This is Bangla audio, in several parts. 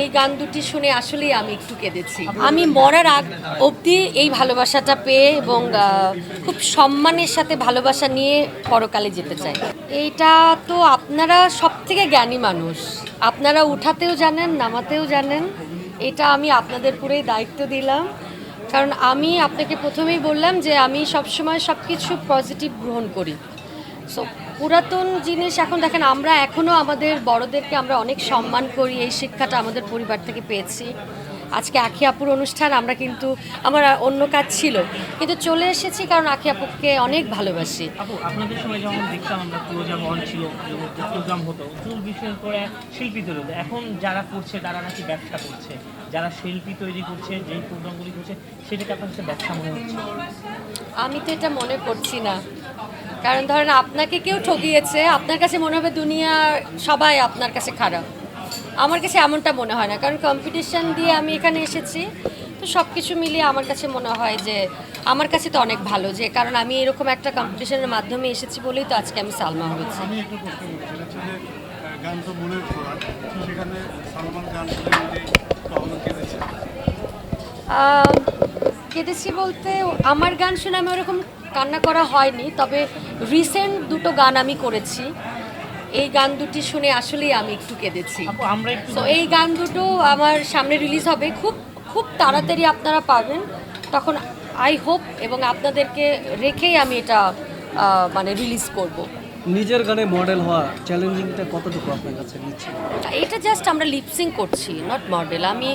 এই গান দুটি শুনে আসলেই আমি একটু কেঁদেছি। আমি মরার আগ অবধি এই ভালোবাসাটা পেয়ে এবং খুব সম্মানের সাথে ভালোবাসা নিয়ে পরকালে যেতে চাই। এইটা তো আপনারা সব থেকে জ্ঞানী মানুষ। আপনারা উঠাতেও জানেন, নামাতেও জানেন। এটা আমি আপনাদের পুরেই দায়িত্ব দিলাম। কারণ আমি আপনাকে প্রথমেই বললাম যে আমি সবসময় সব কিছু পজিটিভ গ্রহণ করি। সো পুরাতন জিনিস এখন দেখেন আমরা এখনও আমাদের বড়দেরকে আমরা অনেক সম্মান করি এই শিক্ষাটা আমাদের পরিবার থেকে পেয়েছি। আজকে আখি আপুর অনুষ্ঠান আমরা কিন্তু আমার অন্য কাজ ছিল। কিন্তু চলে এসেছি কারণ আখি আপুকে অনেক ভালোবাসি। আপনাদের সময় যেমন দেখতাম আমরা ক্লোজাম অন ছিল প্রোগ্রাম হতো চুল বিশেষ করে শিল্পী তৈরি হতো। এখন যারা করছে তারা নাকি ব্যবসা করছে। যারা শিল্পী তৈরি করছে যেই প্রোগ্রামগুলি করছে সেটাকে আপনার কাছে ব্যবসা মনে হচ্ছে? আমি তো এটা মনে করছি না। কারণ ধরেন আপনাকে কেউ ঠকিয়েছে আপনার কাছে মনে হবে দুনিয়ার সবাই আপনার কাছে খারাপ। আমার কাছে এমনটা মনে হয় না কারণ কম্পিটিশন দিয়ে আমি এখানে এসেছি তো সব কিছু মিলিয়ে আমার কাছে মনে হয় যে আমার কাছে তো অনেক ভালো যে কারণ আমি এরকম একটা কম্পিটিশনের মাধ্যমে এসেছি বলেই তো আজকে আমি সালমা হয়েছি। কেঁদেছি বলতে আমার গান শুনে আমি ওরকম কান্না করা হয়নি তবে রিসেন্ট দুটো গান আমি করেছি। এই গান দুটি শুনে আসলেই আমি একটু কেঁদেছি। তো এই গান দুটো আমার সামনে রিলিজ হবে। খুব খুব তাড়াতাড়ি আপনারা পাবেন তখন আই হোপ এবং আপনাদেরকে রেখেই আমি এটা মানে রিলিজ করব। নিজের গানে মডেল হওয়া চ্যালেঞ্জিংটা কতটুকু আপনার কাছে নিচ্ছে? এটা জাস্ট আমরা লিপসিং করছি নট মডেল আমি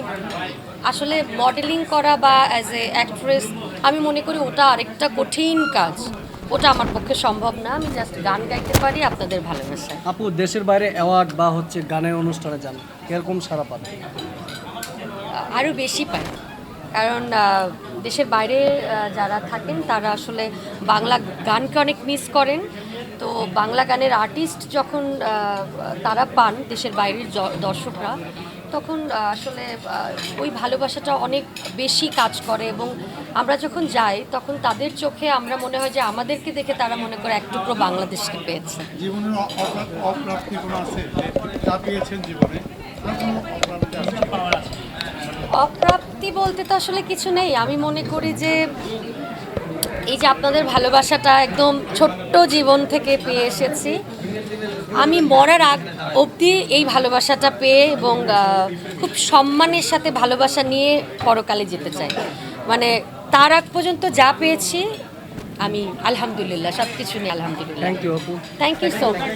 আসলে মডেলিং করা বা অ্যাজ এ অ্যাক্ট্রেস আমি মনে করি ওটা আরেকটা কঠিন কাজ। ওটা আমার পক্ষে সম্ভব না। আমি জাস্ট গান গাইতে পারি আপনাদের ভালোবাসায়। আপু দেশের বাইরে অ্যাওয়ার্ড বা হচ্ছে গানের অনুষ্ঠানে যান এরকম সারা পান আরও বেশি পাই। কারণ দেশের বাইরে যারা থাকেন তারা আসলে বাংলা গানকে অনেক মিস করেন। তো বাংলা গানের আর্টিস্ট যখন তারা পান দেশের বাইরের দর্শকরা। তখন আসলে ওই ভালোবাসাটা অনেক বেশি কাজ করে এবং আমরা যখন যাই তখন তাদের চোখে আমরা মনে হয় যে আমাদেরকে দেখে তারা মনে করে এক টুকরো বাংলাদেশকে পেয়েছে। জীবনের কোনো আছে? পেয়েছেন জীবনে অপ্রাপ্তি বলতে তো আসলে কিছু নেই। আমি মনে করি যে এই যে আপনাদের ভালোবাসাটা একদম ছোট্ট জীবন থেকে পেয়ে এসেছি। আমি মরার আগ অবধি এই ভালোবাসাটা পেয়ে এবং খুব সম্মানের সাথে ভালোবাসা নিয়ে পরকালে যেতে চাই। মানে তার আগ পর্যন্ত যা পেয়েছি আমি আলহামদুলিল্লাহ সব কিছু নিয়ে আলহামদুলিল্লাহ। থ্যাংক ইউ আপু। Thank you so much